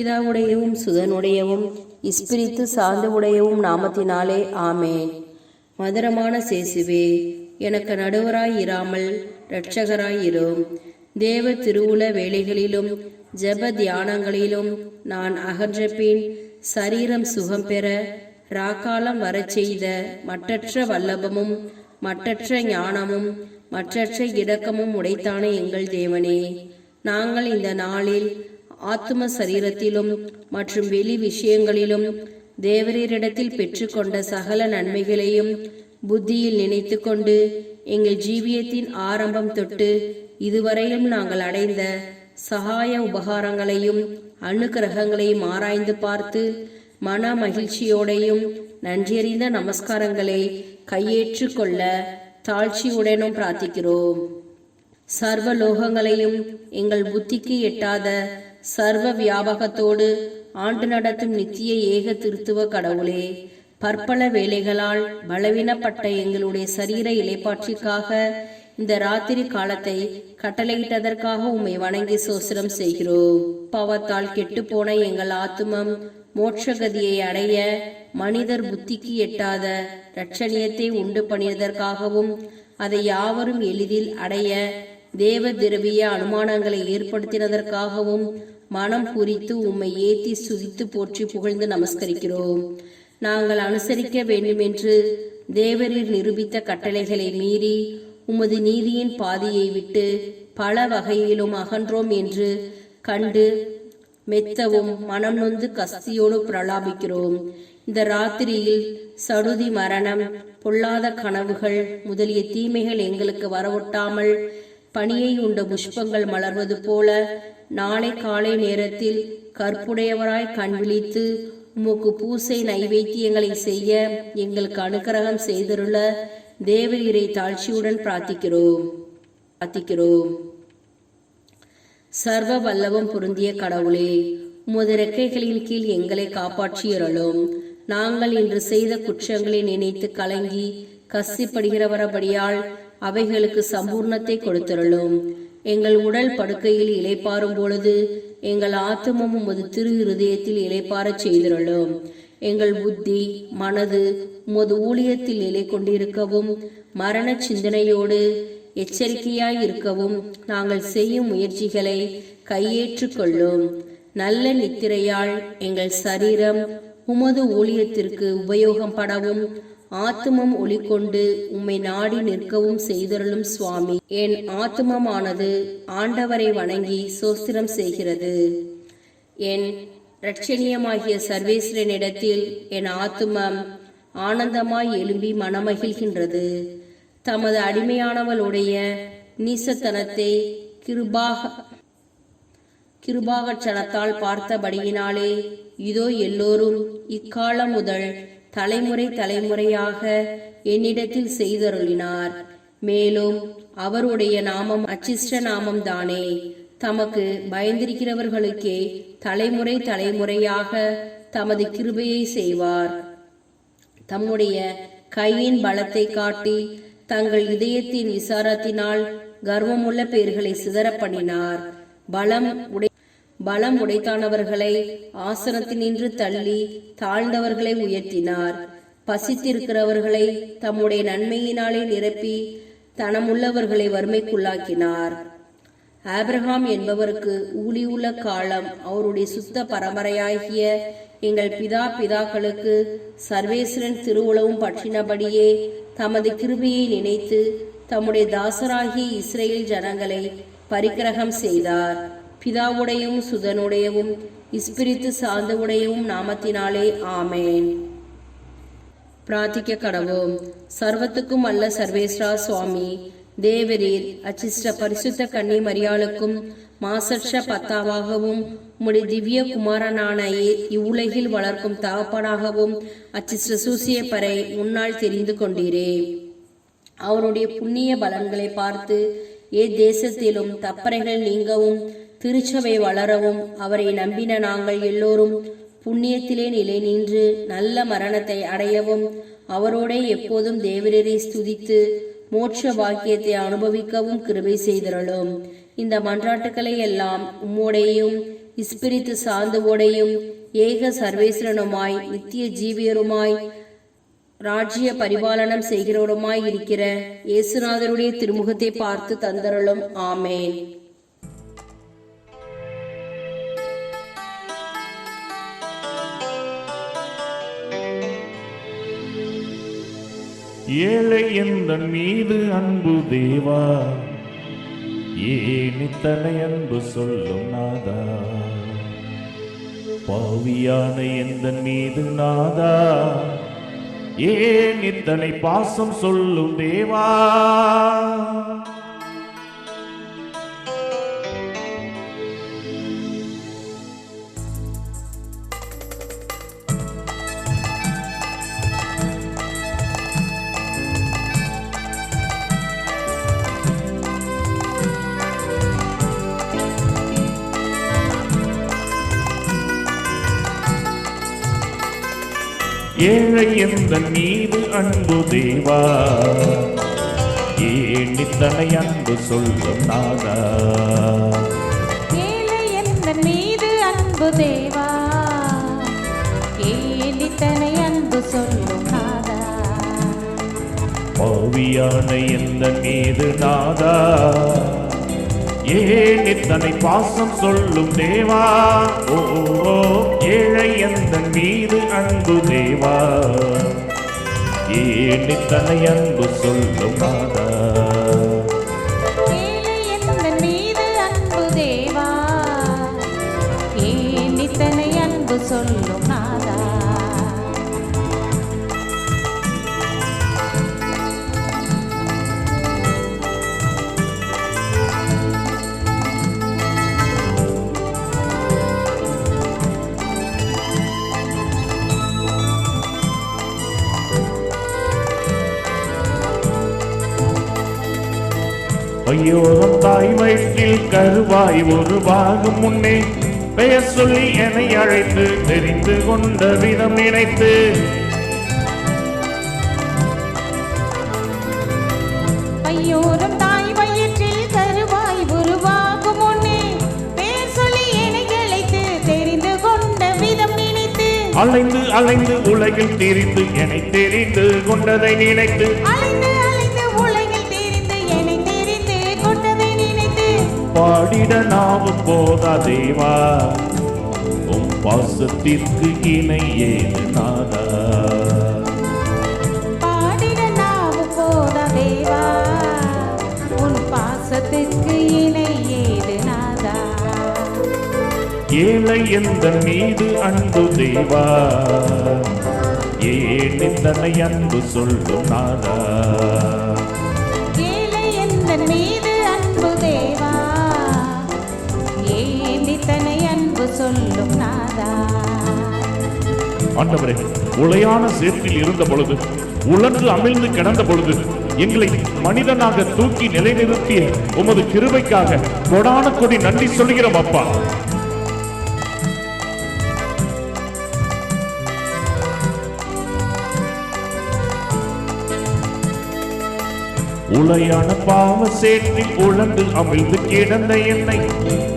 பிதாவுடையவும் சுதனுடையவும் இஸ்பிரித்து சார்ந்து உடையவும் நாமத்தினாலே ஆமே மதுரமான சேசுவே எனக்கு நடுவராய் இராமல் இரட்சகராய் இரும் தேவ திருவுல வேலைகளிலும் ஜெப தியானங்களிலும் நான் அகன்ற பின் சரீரம் சுகம் பெற ராக்காலம் வரச் செய்த மற்றற்ற வல்லபமும் மற்றற்ற ஞானமும் மற்றற்ற இடக்கமும் உடைத்தான எங்கள் தேவனே. நாங்கள் இந்த நாளில் ஆத்ம சரீரத்திலும் மற்றும் வெளி விஷயங்களிலும் தேவரீரிடத்தில் பெற்றுக்கொண்ட சகல நன்மைகளையும் புத்தியில் நினைத்து கொண்டு எங்கள் ஜீவியத்தின் ஆரம்பம் தொட்டு இதுவரையும் நாங்கள் அடைந்த சகாய உபகாரங்களையும் அனுகிரகங்களையும் ஆராய்ந்து பார்த்து மன மகிழ்ச்சியோடையும் நன்றியறிந்த நமஸ்காரங்களை கையேற்று கொள்ள தாழ்ச்சியுடனும் பிரார்த்திக்கிறோம். சர்வ லோகங்களையும் எங்கள் புத்திக்கு எட்டாத சர்வ வியாபகத்தோடு ஆண்டு நடத்தும் நித்திய ஏக திருத்துவ கடவுளே பற்பல வேலைகளால் பலவீனப்பட்ட எங்களுடைய சரீர இலைப்பாற்றிற்காக இந்த ராத்திரி காலத்தை கட்டளையிட்டதற்காக உம்மை வணங்கி சோசனம் செய்கிறோம். பாவத்தால் கெட்டுப்போன எங்கள் ஆத்துமம் மோட்சகதியை அடைய மனிதர் புத்திக்கு எட்டாத ரட்சணியத்தை உண்டு பண்ணியதற்காகவும் அதை யாவரும் எளிதில் அடைய தேவ திரவிய அனுமானங்களை ஏற்படுத்தினதற்காகவும் மனம் குறித்து உம்மை ஏத்தி சுதித்து போற்றி புகழ்ந்து நமஸ்கரிக்கிறோம். நாங்கள் அனுசரிக்க வேண்டுமென்று தேவரீர் நிரூபித்த கட்டளைகளை மீறி உமது நீதியின் பாதையை விட்டு பல வகையிலும் அகன்றோம் என்று கண்டு மெத்தவும் மனம் நொந்து கஸ்தியோடு பிரலாபிக்கிறோம். இந்த ராத்திரியில் சடுதி மரணம் பொல்லாத கனவுகள் முதலிய தீமைகள் எங்களுக்கு வரவொட்டாமல் பனியை உண்ட புஷ்பங்கள் மலர்வது போல நாளை காலை நேரத்தில் கற்புடையவராய் கண் விழித்து உமக்கு பூசை நைவேத்தியங்களை செய்ய எங்களுக்கு அனுக்கிரகம் செய்திருள்ள தேவகிரை தாழ்ச்சியுடன் பிரார்த்திக்கிறோம். பிரார்த்திக்கிறோம். சர்வ வல்லவம் பொருந்திய கடவுளே உமது ரெக்கைகளின் கீழ் எங்களை காப்பாற்றியருளும். நாங்கள் இன்று செய்த குற்றங்களை நினைத்து கலங்கி கசிப்படுகிறவரபடியால் அவைகளுக்கு சம்பூர்ணத்தை கொடுத்தருளும். எங்கள் உடல் படுக்கையில் இளைப்பாறும் பொழுது எங்கள் ஆத்மமும் உமது திரு இருதயத்தில் இளைப்பாறச் செய்திருளும். எங்கள் புத்தி மனது உமது ஊழியத்தில் நிலை கொண்டிருக்கவும் மரண சிந்தனையோடு எச்சரிக்கையாய் இருக்கவும் நாங்கள் செய்யும் முயற்சிகளை கையேற்றுக்கொள்ளும் நல்ல நித்திரையால் எங்கள் சரீரம் உமது ஊழியத்திற்கு உபயோகம் படவும் ஆத்துமம் ஒளிக்கொண்டு உம்மை நாடி நிற்கவும் செய்தருளும் சுவாமி. என் ஆத்துமமானது ஆண்டவரை வணங்கி சோஸ்திரம் செய்கிறது. என் இரட்சணியமாகிய சர்வேஸ்வரனிடத்தில் என் ஆத்துமம் ஆனந்தமாய் எழும்பி மனமகிழ்கின்றது. தமது அடிமையானவளுடைய நீசத்தனத்தை கிருபாக கிருபாகட்சணத்தால் பார்த்தபடியினாலே இதோ எல்லோரும் இக்காலம் முதல் தலைமுறை தலைமுறையாக என்னிடத்தில் செய்தருளினார். மேலும் அவருடைய நாமம் அச்சிஷ்ட நாமம் தானே தமக்கு பயந்திருக்கிறவர்களுக்கே தலைமுறை தலைமுறையாக தமது கிருபையை செய்வார். தம்முடைய கையின் பலத்தை காட்டி தங்கள் இதயத்தின் விசாரத்தினால் கர்வமுள்ள பேர்களை சிதற பண்ணினார் பலம் உடை பலம் உடைத்தானவர்களை ஆசனத்தினின்று தள்ளி தாழ்ந்தவர்களை உயர்த்தினார். பசித்திருக்கிறவர்களை தம்முடைய நன்மையினாலே நிரப்பி தனமுள்ளவர்களை வறுமைக்குள்ளாக்கினார். ஆப்ரஹாம் என்பவருக்கு ஊழியுள்ள காலம் அவருடைய சுத்த பரம்பரையாகிய எங்கள் பிதா பிதாக்களுக்கு சர்வேஸ்வரன் திருவுளவும் பற்றினபடியே தமது கிருபையை நினைத்து தம்முடைய தாசராகிய இஸ்ரேல் ஜனங்களை பரிக்கிரகம் செய்தார். பிதாவுடையும் சுதனுடையவும் இஸ்பிரித்து சார்ந்தவுடையவும் நாமத்தினாலே ஆமேன். பிரார்த்திக்க கடவோம் சர்வத்துக்கும் அல்ல சர்வேஸ்வரா சுவாமி தேவரீர் அச்சிஷ்ட பரிசுத்த கன்னி மரியாளுக்கும் மாசற்ற பத்தாவாகவும் உம்முடைய திவ்ய குமாரனான இவ்வுலகில் வளர்க்கும் தகப்பனாகவும் அச்சிஷ்ட சூசியப்பரை முன்னால் தெரிந்து கொண்டீரே. அவருடைய புண்ணிய பலன்களை பார்த்து ஏ தேசத்திலும் தப்பறைகள் நீங்கவும் திருச்சபை வளரவும் அவரை நம்பின நாங்கள் எல்லோரும் புண்ணியத்திலே நிலை நின்று நல்ல மரணத்தை அடையவும் அவரோடே எப்போதும் தேவரரை ஸ்துதித்து மோட்ச பாக்கியத்தை அனுபவிக்கவும் கிருபை செய்திரளும். இந்த மன்றாட்டுக்களை எல்லாம் உம்மோடையும் இஸ்பிரித்து சார்ந்தவோடையும் ஏக சர்வேஸ்வரனுமாய் நித்திய ஜீவியருமாய் ராஜ்ய பரிபாலனம் செய்கிறவருமாய் இருக்கிற இயேசுநாதருடைய திருமுகத்தை பார்த்து தந்தருளும். ஆமேன். ஏழை எந்தன் மீது அன்பு தேவா? ஏன் இத்தனை அன்பு சொல்லும் நாதா? பாவியான எந்தன் மீது நாதா? ஏன் இத்தனை பாசம் சொல்லும் தேவா? ஏழை எந்த மீது அன்பு தேவா. ஏன் இத்தனை அன்பு சொல்லும் நாதா. ஏழை எந்தன் மீது அன்பு தேவா? ஏலித்தனை அன்பு சொல்லும் நாதா. பாவியான எந்த மீது நாதா? ஏன் இத்தனை பாசம் சொல்லும் தேவா? ஓ ஏழை எந்த மீது அன்பு தேவா. ஏன் இத்தனை அன்பு சொல்லும் நாதா ஐயோரம் தாய் வயிற்றில் கருவாய் ஒரு பாகம் முன்னே பெயர் சொல்லி என்னை அழைத்து தெரிந்து கொண்ட விதம் நினைத்து. ஐயோரும் தாய் வயிற்றில் கருவாய் உருவாகும் முன்னே பேர் சொல்லி என்னை அழைத்து தெரிந்து கொண்ட விதம் நினைத்து. அலைந்து அலைந்து உலகில் திரிந்து என்னை தெரிந்து கொண்டதை நினைத்து. அலைந்து பாடிட நாவும் போதா தேவா? உம் பாசத்திற்கு இணை ஏது நாதா? பாடிட நாவும் போதா தேவா? உன் பாசத்திற்கு இணை ஏது நாதா? ஏழை எந்த மீது அன்பு தேவா? ஏன் நிந்தனை அன்பு சொல்லும் நாதா? ஆண்டவரே உளையான சேற்றில் இருந்த பொழுது உழன்று அமிழ்ந்து கிடந்த பொழுது எங்களை மனிதனாக தூக்கி நிலைநிறுத்திய உமது கிருபைக்காக கொடான கொடி நன்றி சொல்கிறோம் அப்பா. உளையான பாவ சேற்றில் உழந்து அமிழ்ந்து கிடந்த என்னை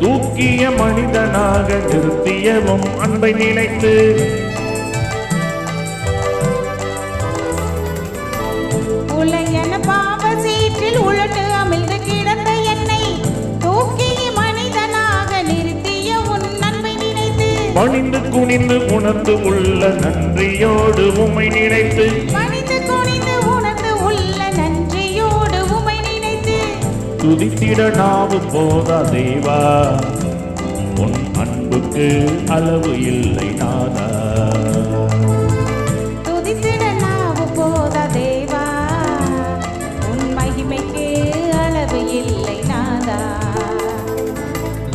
தூக்கிய மனிதனாக நிறுத்தியவும் அன்பை நினைத்து. பணிந்து குனிந்து உணர்ந்து உள்ள நன்றியோடு உம்மை நினைத்து. பணிந்து குனிந்து உணர்ந்து உள்ள நன்றியோடு உமை நினைத்து. துதித்திட நாவு போதா தேவா. உன் அன்புக்கு அளவு இல்லை நாதா.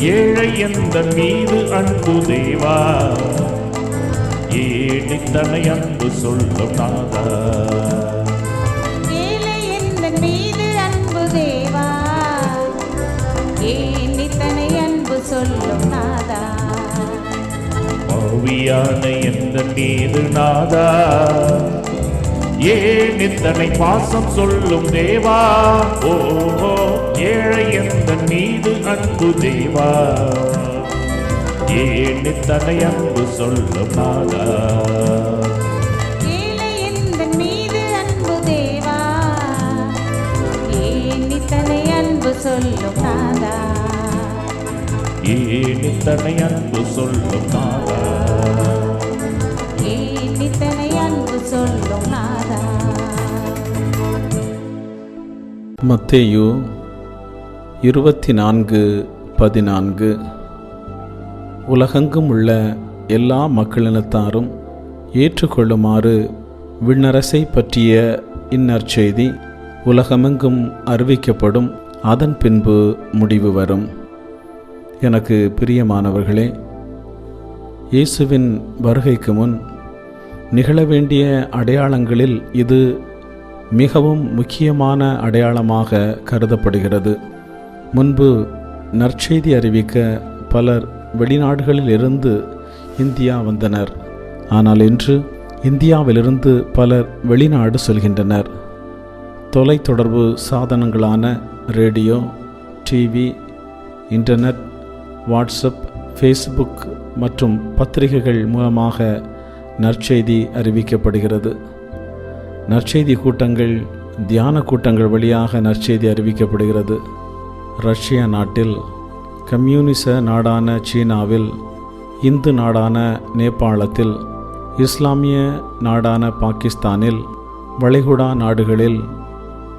ஏழை எந்த மீது அன்பு தேவா? ஏடித்தனை அன்பு சொல்லும் நாதா. ஏழை எந்தன் மீது அன்பு தேவா? ஏன் இத்தனை அன்பு சொல்லும் நாதா. பாவியான எந்த மீது நாதா? ஏன் இத்தனை பாசம் சொல்லும் தேவா. ஓ ஏழை எந்த மீது அன்பு தேவா? ஏன் இத்தனை அன்பு சொல்லும் நாதா? ஏழை மீது அன்பு சொல்லும் நாதா? அன்பு சொல்லும் நாதா? ஏன் இத்தனை அன்பு சொல்லும் நாதா? மத்தேயு இருபத்தி நான்கு பதினான்கு. உலகெங்கும் உள்ள எல்லா மக்களினத்தாரும் ஏற்றுக்கொள்ளுமாறு விண்ணரசை பற்றிய இந்நற்செய்தி உலகமெங்கும் அறிவிக்கப்படும். அதன் பின்பு முடிவு வரும். எனக்கு பிரியமானவர்களே இயேசுவின் வருகைக்கு முன் நிகழ வேண்டிய அடையாளங்களில் இது மிகவும் முக்கியமான அடையாளமாக கருதப்படுகிறது. முன்பு நற்செய்தி அறிவிக்க பலர் வெளிநாடுகளில் இருந்து இந்தியா வந்தனர். ஆனால் இன்று இந்தியாவிலிருந்து பலர் வெளிநாடு செல்கின்றனர். தொலைத்தொடர்பு சாதனங்களான radio TV internet WhatsApp Facebook மற்றும் பத்திரிகைகள் மூலமாக நற்செய்தி அறிவிக்கப்படுகிறது. நற்செய்தி கூட்டங்கள் தியான கூட்டங்கள் வழியாக நற்செய்தி அறிவிக்கப்படுகிறது. ரஷ்யா நாட்டில் கம்யூனிச நாடான சீனாவில் இந்து நாடான நேபாளத்தில் இஸ்லாமிய நாடான பாகிஸ்தானில் வளைகுடா நாடுகளில்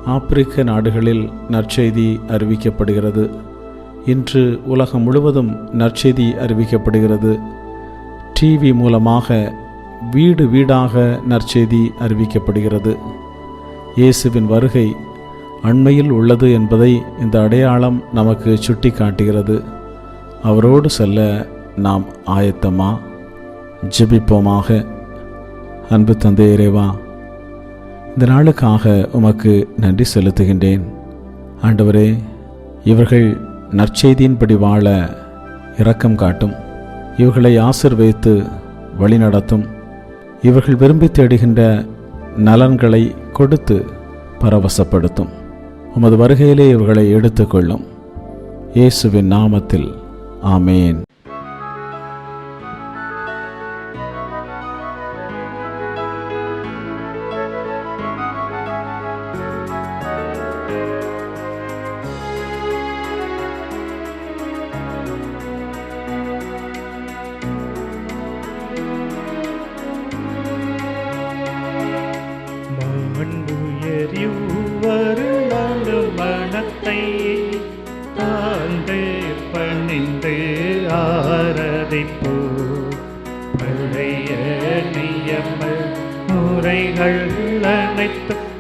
ஆப்பிரிக்க நாடுகளில் நற்செய்தி அறிவிக்கப்படுகிறது. இன்று உலகம் முழுவதும் நற்செய்தி அறிவிக்கப்படுகிறது. டிவி மூலமாக வீடு வீடாக நற்செய்தி அறிவிக்கப்படுகிறது. இயேசுவின் வருகை அண்மையில் உள்ளது என்பதை இந்த அடையாளம் நமக்கு சுட்டி காட்டுகிறது அவரோடு செல்ல நாம் ஆயத்தமா? ஜெபிப்போமாக. அன்பு தந்தை இறைவா இந்த நாளுக்காக உமக்கு நன்றி செலுத்துகின்றேன். ஆண்டவரே இவர்கள் நற்செய்தியின்படி வாழ இரக்கம் காட்டும். இவர்களை ஆசிர்வதித்து வழிநடத்தும் இவர்கள் விரும்பி தேடுகின்ற நலன்களை கொடுத்து பரவசப்படுத்தும். உமது வருகையிலே இவர்களை எடுத்துக்கொள்ளும். இயேசுவின் நாமத்தில் ஆமேன்.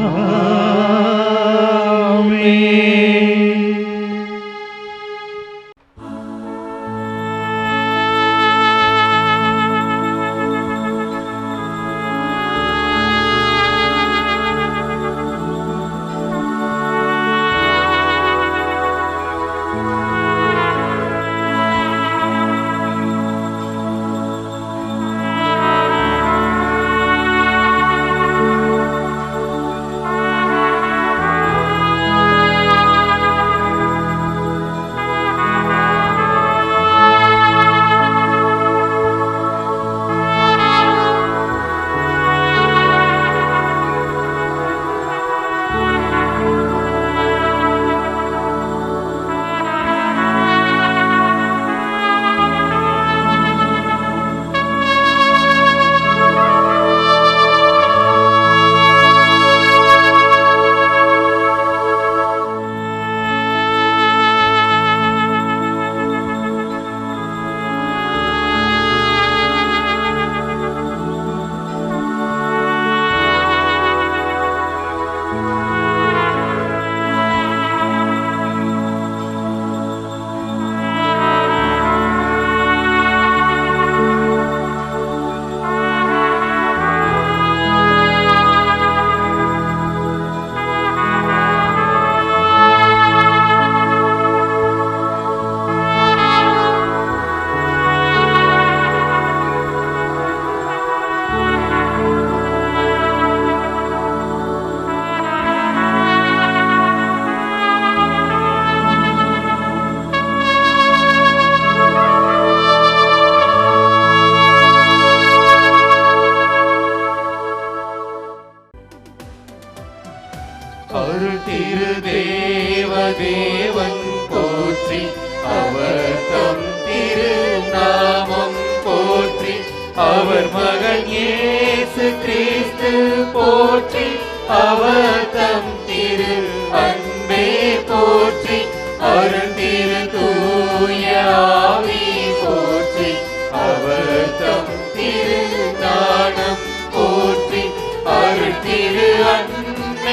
அருள்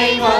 sing